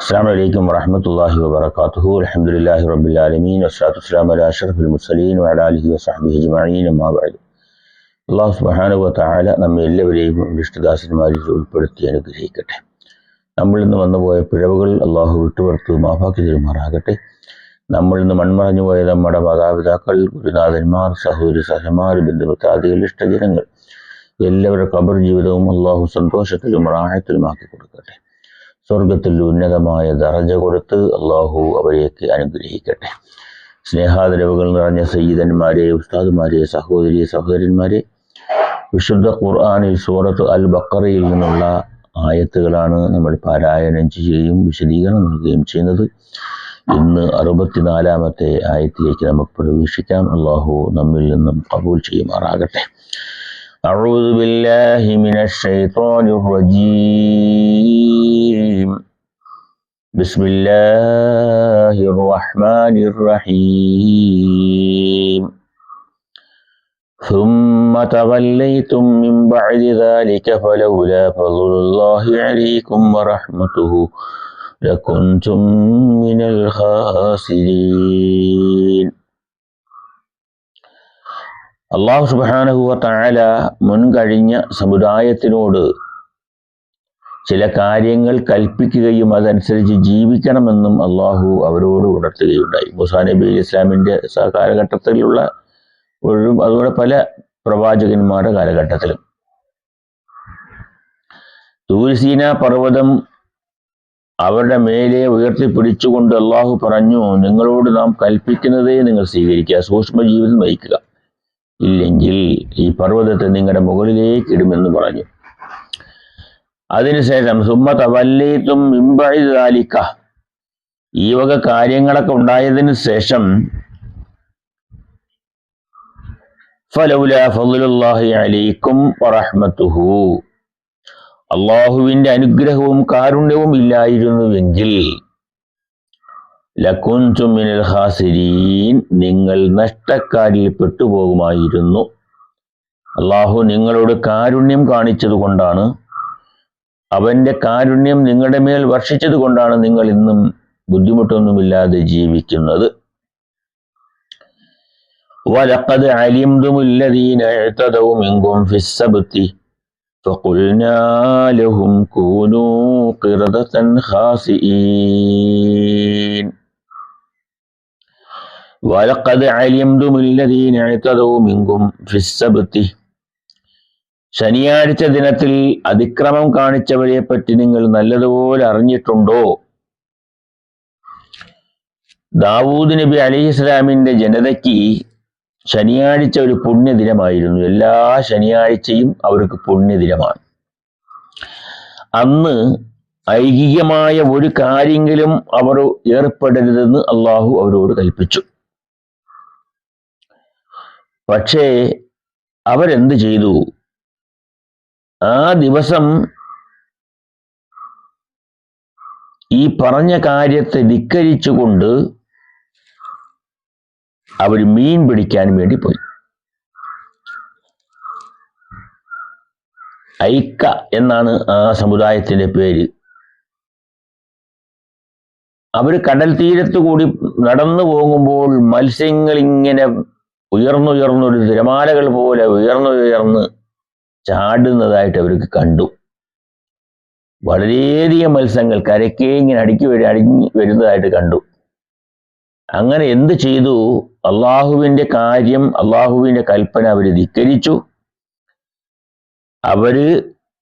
അസ്സാം വലൈക്കും വറഹമത്തല്ലാഹി വാബർക്കാത്തു അലഹമുല്ലാഹി റബുലാലമീൻ വസ്ലാത്തു വസ്ലാം അല അഷറഫുൽ മുസലീൻ വലാലിഹി വസാഹബി അജ്മീൻ അമ്മാബായി അള്ളാഹു സുബാനുവ താല നമ്മെ എല്ലാവരെയും ഇഷ്ടദാസന്മാരിൽ ഉൾപ്പെടുത്തി അനുഗ്രഹിക്കട്ടെ. നമ്മളിൽ നിന്ന് വന്നുപോയ പിഴവുകൾ അള്ളാഹു വിട്ടുപുറത്ത് മാഫാക്കി തെരുമാറാകട്ടെ. നമ്മളിൽ നിന്ന് മൺമറഞ്ഞു പോയ നമ്മുടെ മാതാപിതാക്കൾ ഗുരുനാഥന്മാർ സഹോദരി സഹമാർ ബന്ധുമിത്രാദികൾ ഇഷ്ടജനങ്ങൾ എല്ലാവരുടെ കബർ ജീവിതവും അള്ളാഹു സന്തോഷത്തിലും റാഹത്തിലുമാക്കി കൊടുക്കട്ടെ. സ്വർഗത്തിൽ ഉന്നതമായ ദറജ കൊടുത്ത് അള്ളാഹു അവരെയൊക്കെ അനുഗ്രഹിക്കട്ടെ സ്നേഹാദരവുകൾ നിറഞ്ഞ സയ്യിദന്മാരെ ഉസ്താദുമാരെ സഹോദരി സഹോദരന്മാരെ വിശുദ്ധ ഖുർആാനിൽ സൂറത്ത് അൽ ബക്കറയിൽ നിന്നുള്ള ആയത്തുകളാണ് നമ്മൾ പാരായണം ചെയ്യുകയും വിശദീകരണം നൽകുകയും ചെയ്യുന്നത് ഇന്ന് അറുപത്തിനാലാമത്തെ ആയത്തിലേക്ക് നമുക്ക് പ്രവേശിക്കാം അള്ളാഹു നമ്മിൽ നിന്നും കബൂൽ ചെയ്യുമാറാകട്ടെ أعوذ بالله من الشيطان الرجيم بسم الله الرحمن الرحيم ثم توليتم من بعد ذلك فلولا فضل الله عليكم ورحمته لكنتم من الخاسرين അള്ളാഹു സുബാനഹുവ താഴ മുൻകഴിഞ്ഞ സമുദായത്തിനോട് ചില കാര്യങ്ങൾ കൽപ്പിക്കുകയും അതനുസരിച്ച് ജീവിക്കണമെന്നും അള്ളാഹു അവരോട് ഉണർത്തുകയുണ്ടായി. മുസാ നബി ഇസ്ലാമിന്റെ കാലഘട്ടത്തിലുള്ള ഒരു അതുപോലെ പല പ്രവാചകന്മാരുടെ കാലഘട്ടത്തിലും. തൂരിസീന പർവതം അവരുടെ മേലെ ഉയർത്തിപ്പിടിച്ചുകൊണ്ട് അള്ളാഹു പറഞ്ഞു നിങ്ങളോട് നാം കൽപ്പിക്കുന്നതേ നിങ്ങൾ സ്വീകരിക്കുക സൂക്ഷ്മ ജീവിതം നയിക്കുക ഇല്ലെങ്കിൽ ഈ പർവതത്തെ നിങ്ങളുടെ മുകളിലേക്ക് ഇടുമെന്ന് പറഞ്ഞു. അതിനുശേഷം സുമ്മ തവല്ലീത്തും മിമ്പഴിതാലിക്ക ഈ വക കാര്യങ്ങളൊക്കെ ഉണ്ടായതിന് ശേഷം ഫലൗല അലൈക്കും അള്ളാഹുവിന്റെ അനുഗ്രഹവും കാരുണ്യവും ഇല്ലായിരുന്നുവെങ്കിൽ നിങ്ങൾ നഷ്ടക്കാരിൽ പെട്ടുപോകുമായിരുന്നു. അള്ളാഹു നിങ്ങളോട് കാരുണ്യം കാണിച്ചത് കൊണ്ടാണ് അവന്റെ കാരുണ്യം നിങ്ങളുടെ മേൽ വർഷിച്ചത് കൊണ്ടാണ് നിങ്ങൾ ഇന്നും ബുദ്ധിമുട്ടൊന്നുമില്ലാതെ ജീവിക്കുന്നത് ولقد علمتم الذين اعتدوا منكم في السبت فقلنا لهم كونوا قردة خاسئين ولقد علمتم الذين اعتدوا منكم في السبت ശനിയാഴ്ച ദിനത്തിൽ അതിക്രമം കാണിച്ചവരെ പറ്റി നിങ്ങൾ നല്ലതുപോലെ അറിഞ്ഞിട്ടുണ്ടോ? ദാവൂദ് നബി അലി ഇസ്ലാമിന്റെ ജനതയ്ക്ക് ശനിയാഴ്ച ഒരു പുണ്യദിനമായിരുന്നു. എല്ലാ ശനിയാഴ്ചയും അവർക്ക് പുണ്യദിനമാണ്. അന്ന് ഐഹികമായ ഒരു കാര്യങ്ങളും അവർ ഏർപ്പെടരുതെന്ന് അള്ളാഹു അവരോട് കൽപ്പിച്ചു. പക്ഷേ അവരെന്ത് ചെയ്തു? ആ ദിവസം ഈ പറഞ്ഞ കാര്യത്തെ ധിക്കരിച്ചുകൊണ്ട് അവർ മീൻ പിടിക്കാൻ വേണ്ടി പോയി. ഐക്ക എന്നാണ് ആ സമുദായത്തിന്റെ പേര്. അവർ കടൽ തീരത്ത് കൂടി നടന്നു പോകുമ്പോൾ മത്സ്യങ്ങൾ ഇങ്ങനെ ഉയർന്നുയർന്നൊരു തിരമാലകൾ പോലെ ഉയർന്നുയർന്ന് ചാടുന്നതായിട്ട് അവർക്ക് കണ്ടു. വളരെയധികം മത്സ്യങ്ങൾ കരയ്ക്ക് ഇങ്ങനെ അടുക്കി വരും അടുങ്ങി വരുന്നതായിട്ട് കണ്ടു. അങ്ങനെ എന്ത് ചെയ്തു? അള്ളാഹുവിന്റെ കാര്യം അള്ളാഹുവിന്റെ കൽപ്പന അവർ ധിക്കരിച്ചു. അവർ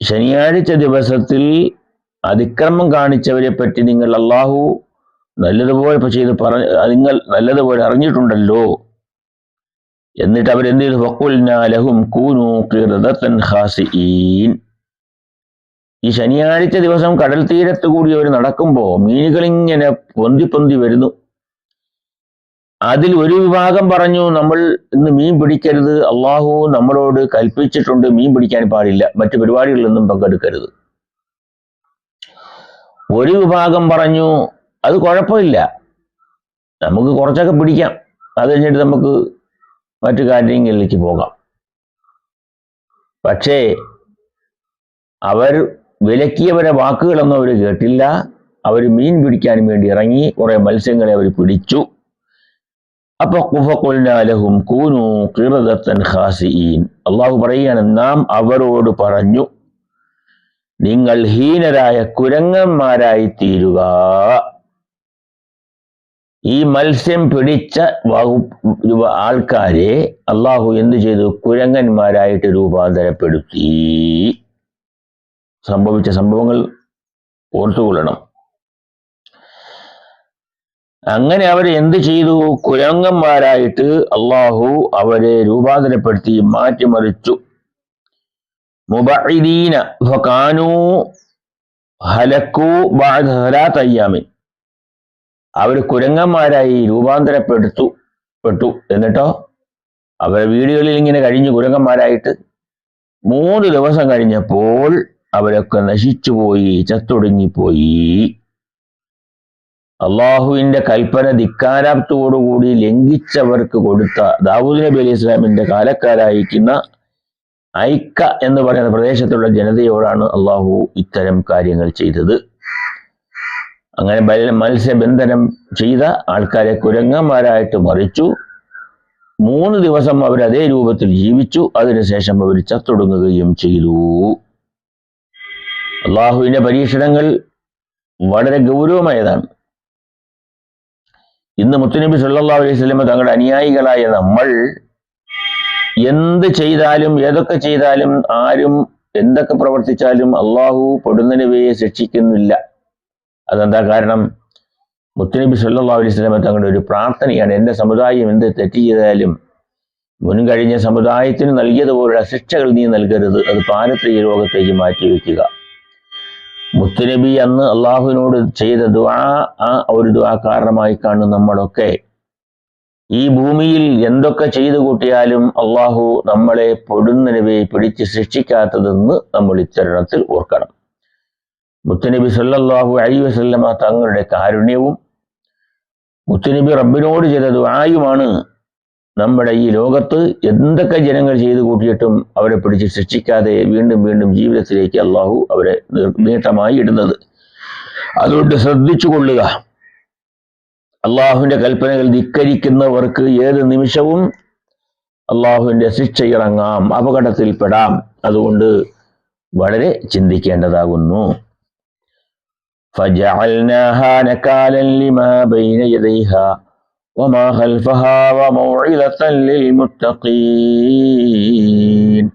ശനിയാഴ്ച ദിവസത്തിൽ അതിക്രമം കാണിച്ചവരെ പറ്റി നിങ്ങൾ അള്ളാഹു നല്ലതുപോലെ ചെയ്ത് പറഞ്ഞ നിങ്ങൾ നല്ലതുപോലെ അറിഞ്ഞിട്ടുണ്ടല്ലോ. എന്നിട്ട് അവരെന്ത് ചെയ്തു? ഫക്കുൽനാലഹും കൂനു ഖിറദത്തൻ ഖാസിഈൻ. ഈ ശനിയാഴ്ച ദിവസം കടൽ തീരത്ത് കൂടി അവർ നടക്കുമ്പോൾ മീനുകൾ ഇങ്ങനെ പൊന്തി പൊന്തി വരുന്നു. അതിൽ ഒരു വിഭാഗം പറഞ്ഞു നമ്മൾ ഇന്ന് മീൻ പിടിക്കരുത്. അള്ളാഹു നമ്മളോട് കൽപ്പിച്ചിട്ടുണ്ട് മീൻ പിടിക്കാൻ പാടില്ല. മറ്റു പരിപാടികളിലൊന്നും പങ്കെടുക്കരുത്. ഒരു വിഭാഗം പറഞ്ഞു അത് കുഴപ്പമില്ല. നമുക്ക് കുറച്ചൊക്കെ പിടിക്കാം. അത് കഴിഞ്ഞിട്ട് നമുക്ക് മറ്റു കാര്യങ്ങളിലേക്ക് പോകാം. പക്ഷേ അവർ വിലക്കിയവരെ വാക്കുകളൊന്നും അവർ കേട്ടില്ല. അവർ മീൻ പിടിക്കാൻ വേണ്ടി ഇറങ്ങി കുറെ മത്സ്യങ്ങളെ അവർ പിടിച്ചു. അപ്പൊ കുഫക്കുൽനാലഹും കൂനു കിറതത്തൻ ഖാസിഈൻ. അള്ളാഹു പറയുകയാണ് നാം അവരോട് പറഞ്ഞു നിങ്ങൾ ഹീനരായ കുരങ്ങന്മാരായി തീരുക ഈ മത്സ്യം പിടിച്ച ആൾക്കാരെ അള്ളാഹു എന്ത് ചെയ്തു? കുരങ്ങന്മാരായിട്ട് രൂപാന്തരപ്പെടുത്തി. സംഭവിച്ച സംഭവങ്ങൾ ഓർത്തുകൊള്ളണം. അങ്ങനെ അവർ എന്ത് ചെയ്തു? കുരങ്ങന്മാരായിട്ട് അള്ളാഹു അവരെ രൂപാന്തരപ്പെടുത്തി മാറ്റിമറിച്ചു. മുബീന ഹലക്കു ബഅദ സലാത്ത് അയ്യാമിൻ അവർ കുരങ്ങന്മാരായി രൂപാന്തരപ്പെടുത്തു പെട്ടു. എന്നിട്ടോ? അവരെ വീടുകളിൽ ഇങ്ങനെ കഴിഞ്ഞു കുരങ്ങന്മാരായിട്ട് മൂന്ന് ദിവസം കഴിഞ്ഞപ്പോൾ അവരൊക്കെ നശിച്ചുപോയി ചത്തൊടുങ്ങിപ്പോയി. അള്ളാഹുവിന്റെ കൽപ്പന ധിക്കാരാപ്തോടുകൂടി ലംഘിച്ചവർക്ക് കൊടുത്ത ദാവൂദ് നബി അലൈഹി ഇസ്ലാമിന്റെ കാലക്കാരായിരിക്കുന്ന ഐക്ക എന്ന് പറയുന്ന പ്രദേശത്തുള്ള ജനതയോടാണ് അള്ളാഹു ഇത്തരം കാര്യങ്ങൾ ചെയ്തത്. അങ്ങനെ മത്സ്യബന്ധനം ചെയ്ത ആൾക്കാരെ കുരങ്ങന്മാരായിട്ട് മറിച്ചു. മൂന്ന് ദിവസം അവർ അതേ രൂപത്തിൽ ജീവിച്ചു. അതിനുശേഷം അവർ ചത്തൊടുങ്ങുകയും ചെയ്തു. അള്ളാഹുവിന്റെ പരീക്ഷണങ്ങൾ വളരെ ഗൗരവമായതാണ്. ഇന്ന് മുത്തുനബി സല്ലാ അലൈഹി സ്വലമ തങ്ങളുടെ അനുയായികളായ നമ്മൾ എന്ത് ചെയ്താലും ഏതൊക്കെ ചെയ്താലും ആരും എന്തൊക്കെ പ്രവർത്തിച്ചാലും അള്ളാഹു പൊടുന്നനവയെ ശിക്ഷിക്കുന്നില്ല. അതെന്താ കാരണം? മുത്തനബി സല്ലാ അലൈഹി സ്വലമ തങ്ങളുടെ ഒരു പ്രാർത്ഥനയാണ്. എന്റെ സമുദായം എന്ത് തെറ്റ് ചെയ്താലും മുൻകഴിഞ്ഞ സമുദായത്തിന് നൽകിയതുപോലുള്ള ശിക്ഷകൾ നീ നൽകരുത്. അത് പാരത്രിക ലോകത്തേക്ക് മാറ്റിവെക്കുക മുത്തനബി അന്ന് അള്ളാഹുവിനോട് ചെയ്ത ദുആ ആ ഒരു ദുആ കാരണമായി കാണും നമ്മളൊക്കെ. ഈ ഭൂമിയിൽ എന്തൊക്കെ ചെയ്തു കൂട്ടിയാലും അള്ളാഹു നമ്മളെ പൊടുന്നനവെ പിടിച്ച് ശിക്ഷിക്കാത്തതെന്ന് നമ്മൾ ഇത്തരണത്തിൽ ഓർക്കണം. മുത്തുനബി സല്ലല്ലാഹു അലൈഹി വസല്ലമ തങ്ങളുടെ കാരുണ്യവും മുത്തനബി റബ്ബിനോട് ചെയ്ത ദുആയുമാണ് നമ്മുടെ ഈ ലോകത്ത് എന്തൊക്കെ ജനങ്ങൾ ചെയ്തു കൂട്ടിയിട്ടും അവരെ പിടിച്ച് ശിക്ഷിക്കാതെ വീണ്ടും വീണ്ടും ജീവിതത്തിലേക്ക് അള്ളാഹു അവരെ നീട്ടമായി ഇടുന്നത്. അതുകൊണ്ട് ശ്രദ്ധിച്ചു കൊള്ളുക. അള്ളാഹുവിന്റെ കൽപ്പനകൾ ധിക്കരിക്കുന്നവർക്ക് ഏത് നിമിഷവും അള്ളാഹുവിന്റെ ശിക്ഷ ഇറങ്ങാം അപകടത്തിൽപ്പെടാം. അതുകൊണ്ട് വളരെ ചിന്തിക്കേണ്ടതാകുന്നു. فجعلناها نكالا لما بين يديها وما خلفها وموعظة للمتقين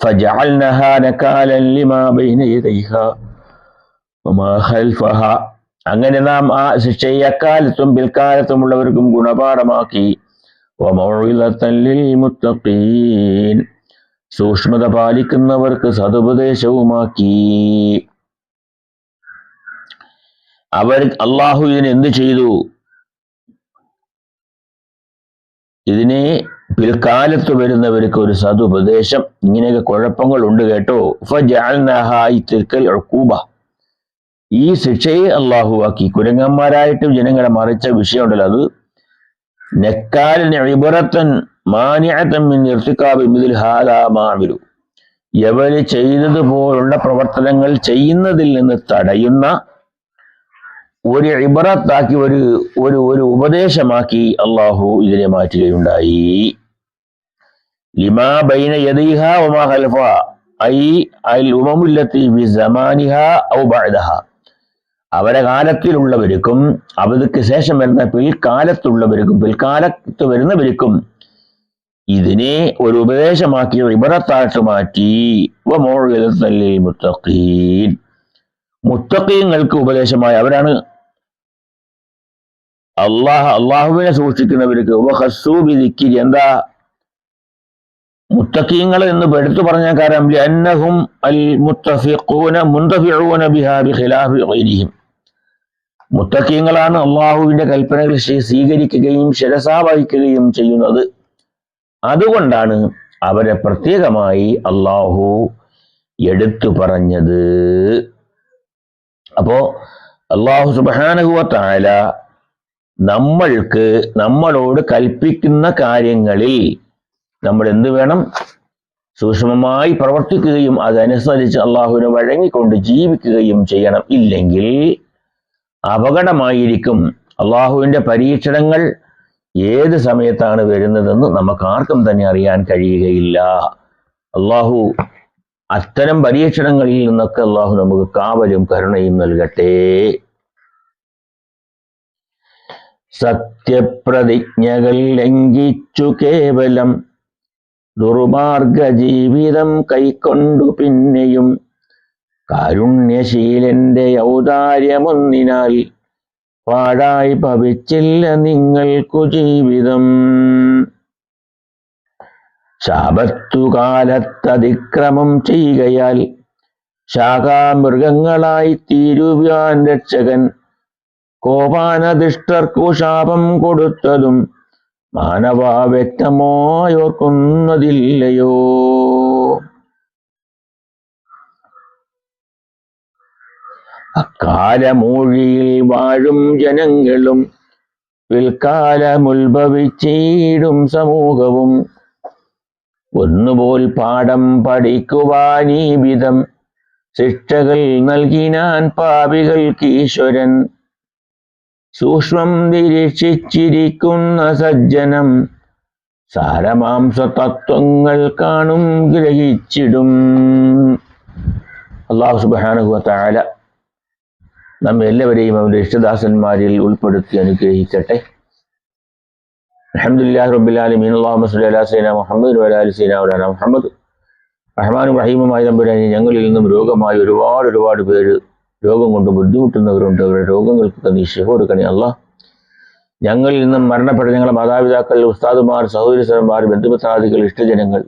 فجعلناها نكالا لما بين يديها وما خلفها അങ്ങനെ നാം ആ ശിക്ഷയെ അക്കാലത്തും പിൽക്കാലത്തുമുള്ളവർക്കും ഗുണപാഠമാക്കി وموعظة للمتقين സൂക്ഷ്മത പാലിക്കുന്നവർക്ക് സതുപദേശവുമാക്കി അവർ അള്ളാഹു ഇതിന് എന്ത് ചെയ്തു? ഇതിനെ പിൽക്കാലത്ത് വരുന്നവർക്ക് ഒരു സതുപദേശം. ഇങ്ങനെയൊക്കെ കുഴപ്പങ്ങൾ ഉണ്ട് കേട്ടോ. ഫജഅൽനാഹാ ഈ ശിക്ഷയെ അള്ളാഹുവാക്കി കുരങ്ങന്മാരായിട്ട് ജനങ്ങളെ മറിച്ച വിഷയമുണ്ടല്ലോ അത്. നെക്കാലിന് ഇബറത്തൻ മാനിയത്തൻ മിൻ ഇർത്തിക്കാബി മിദിൽ ഹാലാ മാമിലു എവര് ചെയ്തതുപോലുള്ള പ്രവർത്തനങ്ങൾ ചെയ്യുന്നതിൽ നിന്ന് തടയുന്ന ഒരു ഇബറത്താക്കി ഒരു ഒരു ഒരു ഉപദേശമാക്കി അള്ളാഹു ഇതിനെ മാറ്റുകയുണ്ടായി. ലിമാ ബൈന ഐ അൽ ഔ അവരെ കാലത്തിലുള്ളവർക്കും അവർക്ക് ശേഷം വരുന്ന പിൽക്കാലത്തുള്ളവർക്കും പിൽക്കാലത്ത് വരുന്നവർക്കും ഇതിനെ ഒരു ഉപദേശമാക്കി ഇബറത്താട്ട് മാറ്റി. മുത്തഖീൻ. മുത്തഖീങ്ങൾക്ക് ഉപദേശമായി അവരാണ് അള്ളാഹ് അള്ളാഹുവിനെ സൂക്ഷിക്കുന്നവർക്ക് വഹസ്സൂബി ദിക്കിരി എന്താ? മുത്തക്കീങ്ങൾ എന്ന് എടുത്തു പറഞ്ഞ കാരണം അൽ മുത്തഖീങ്ങളാണ് അള്ളാഹുവിന്റെ കൽപ്പനകൾ സ്വീ- സ്വീകരിക്കുകയും ശിരസാ വഹിക്കുകയും ചെയ്യുന്നത്. അതുകൊണ്ടാണ് അവരെ പ്രത്യേകമായി അള്ളാഹു എടുത്തു പറഞ്ഞത്. അപ്പോ അള്ളാഹു സുബാനഹുവ നമ്മൾക്ക് നമ്മളോട് കൽപ്പിക്കുന്ന കാര്യങ്ങളിൽ നമ്മൾ എന്ത് വേണം? സൂക്ഷ്മമായി പ്രവർത്തിക്കുകയും അതനുസരിച്ച് അള്ളാഹുവിനെ വഴങ്ങിക്കൊണ്ട് ജീവിക്കുകയും ചെയ്യണം. ഇല്ലെങ്കിൽ അപകടമായിരിക്കും. അള്ളാഹുവിന്റെ പരീക്ഷണങ്ങൾ ഏത് സമയത്താണ് വരുന്നതെന്ന് നമുക്ക് ആർക്കും തന്നെ അറിയാൻ കഴിയുകയില്ല. അള്ളാഹു അത്തരം പരീക്ഷണങ്ങളിൽ നിന്നൊക്കെ അള്ളാഹു നമുക്ക് കാവലും കരുണയും നൽകട്ടെ. സത്യപ്രതിജ്ഞകൾ ലംഘിച്ചു കേവലം ദുർമാർഗ ജീവിതം കൈക്കൊണ്ടു പിന്നെയും കാരുണ്യശീലന്റെ ഔദാര്യമൊന്നിനാൽ പാഴായി ഭവിച്ചില്ല നിങ്ങൾക്കു ജീവിതം. ശാപത്തുകാലത്തതിക്രമം ചെയ്യുകയാൽ ശാഖാമൃഗങ്ങളായി തീരുവാൻ രക്ഷകൻ കോപാനദിഷ്ടർക്കു ശാപം കൊടുത്തതും മാനവ വ്യക്തമായോർക്കുന്നതില്ലയോ? അക്കാലമൂഴിയിൽ വാഴും ജനങ്ങളും പിൽക്കാലമുത്ഭവിച്ചിടും സമൂഹവും. ഒന്നുപോൽ പാഠം പഠിക്കുവാനീ വിധം ശിക്ഷകൾ നൽകിനാൻ പാപികൾക്ക് ഈശ്വരൻ സൂക്ഷ്മം നിരീക്ഷിച്ചിരിക്കുന്ന സജ്ജനം സാരമാംസ തത്വങ്ങൾ കാണും ഗ്രഹിച്ചിടും. അള്ളാഹു സുബാനുഹുല നമ്മെ എല്ലാവരെയും അവന്റെ ഇഷ്ടദാസന്മാരിൽ ഉൾപ്പെടുത്തി അനുഗ്രഹിക്കട്ടെ. അലഹമുല്ലാ റബ്ബുലാലമീൻ അള്ളാഹു അലാ സൈന മുഹമ്മദ് വലാലി സൈന മുഹമ്മദ്. റഹ്മാനും റഹീമുമായി നമ്പുരാനി ഞങ്ങളിൽ നിന്നും രോഗമായി ഒരുപാട് ഒരുപാട് പേര് രോഗം കൊണ്ട് ബുദ്ധിമുട്ടുന്നവരുണ്ട്. അവരുടെ രോഗങ്ങൾക്ക് നീ ശിഹ കൊടുക്കണേ അല്ല ഞങ്ങളിൽ നിന്നും മരണപ്പെട്ട ഞങ്ങളുടെ മാതാപിതാക്കൾ ഉസ്താദുമാർ സഹോദരിസന്മാർ ബന്ധുപത്രാദികൾ ഇഷ്ടജനങ്ങൾ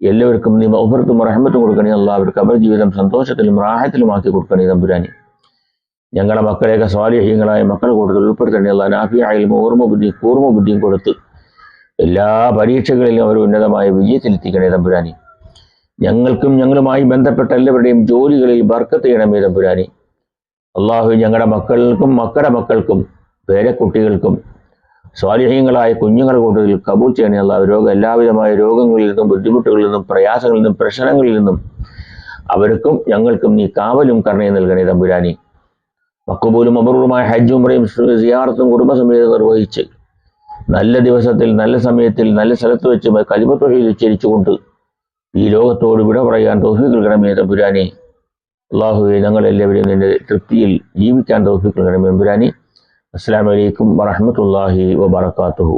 എല്ലാവർക്കും നീ മൗഫറത്തും റഹമത്തും കൊടുക്കണേ. അല്ല അവർക്ക് അവർ ജീവിതം സന്തോഷത്തിലും റാഹത്തിലുമാക്കി കൊടുക്കണേ തമ്പുരാനി ഞങ്ങളുടെ മക്കളെയൊക്കെ സ്വാലിഹ്യങ്ങളായ മക്കൾ കൂടുതൽ ഉൾപ്പെടുത്തണേ. അല്ല നാഫിയായാലും ഓർമ്മ ബുദ്ധി കൂർമ്മ ബുദ്ധിയും കൊടുത്ത് എല്ലാ പരീക്ഷകളിലും അവർ ഉന്നതമായ വിജയത്തിലെത്തിക്കണേ തമ്പുരാനി ഞങ്ങൾക്കും ഞങ്ങളുമായി ബന്ധപ്പെട്ട എല്ലാവരുടെയും ജോലികളിൽ ബർക്കത്ത് ചെയ്യണമേ തമ്പുരാനി അള്ളാഹു ഞങ്ങളുടെ മക്കൾക്കും മക്കളുടെ മക്കൾക്കും പേരക്കുട്ടികൾക്കും സ്വാലിഹ്യങ്ങളായ കുഞ്ഞുങ്ങളെ കൂടുതൽ കബൂൽ ചെയ്യണേ അള്ളാഹു. രോഗം എല്ലാവിധമായ രോഗങ്ങളിൽ നിന്നും ബുദ്ധിമുട്ടുകളിൽ നിന്നും പ്രയാസങ്ങളിൽ നിന്നും പ്രശ്നങ്ങളിൽ നിന്നും അവർക്കും ഞങ്ങൾക്കും നീ കാവലും കരുണയും നൽകണേ തമ്പുരാനി മക്കുപോലും അപൂർവമായ ഹജ്ജും പറയും സിയാറത്തും കുടുംബസമേതം നിർവഹിച്ച് നല്ല ദിവസത്തിൽ നല്ല സമയത്തിൽ നല്ല സ്ഥലത്ത് വെച്ച് കലിമത്തൊഴിയിൽ ഉച്ചരിച്ചുകൊണ്ട് ഈ ലോകത്തോട് വിട പറയാൻ തോഫിക്ക് നൽകണമേ തമ്പുരാനെ അള്ളാഹുവെ ഞങ്ങളെല്ലാവരും നിന്റെ തൃപ്തിയിൽ ജീവിക്കാൻ തോഫിക്ക് നൽകണമേ തമ്പുരാനെ അസ്സാം വലൈക്കും വറഹമത്തല്ലാഹി വബർക്കാത്തുഹു